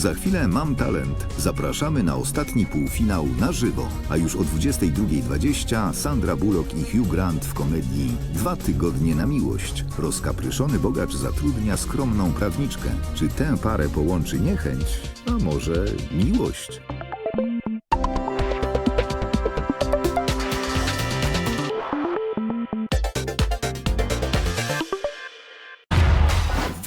Za chwilę Mam Talent. Zapraszamy na ostatni półfinał na żywo. A już o 22.20 Sandra Bullock i Hugh Grant w komedii Dwa tygodnie na miłość. Rozkapryszony bogacz zatrudnia skromną prawniczkę. Czy tę parę połączy niechęć, a może miłość?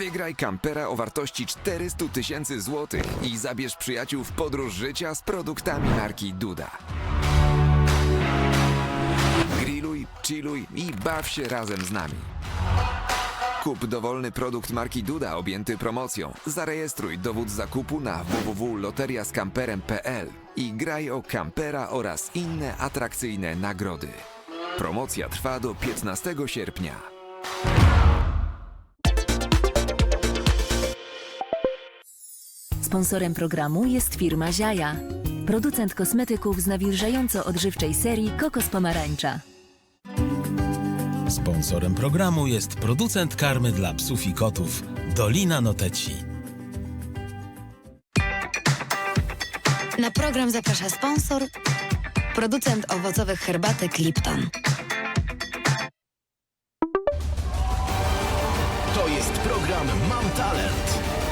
Wygraj kampera o wartości 400 tysięcy złotych i zabierz przyjaciół w podróż życia z produktami marki Duda. Grilluj, chilluj i baw się razem z nami. Kup dowolny produkt marki Duda objęty promocją. Zarejestruj dowód zakupu na www.loteriaskamperem.pl i graj o kampera oraz inne atrakcyjne nagrody. Promocja trwa do 15 sierpnia. Sponsorem programu jest firma Ziaja, producent kosmetyków z nawilżająco odżywczej serii Kokos Pomarańcza. Sponsorem programu jest producent karmy dla psów i kotów Dolina Noteci. Na program zaprasza sponsor, producent owocowych herbatek Lipton. To jest program Mam Talent.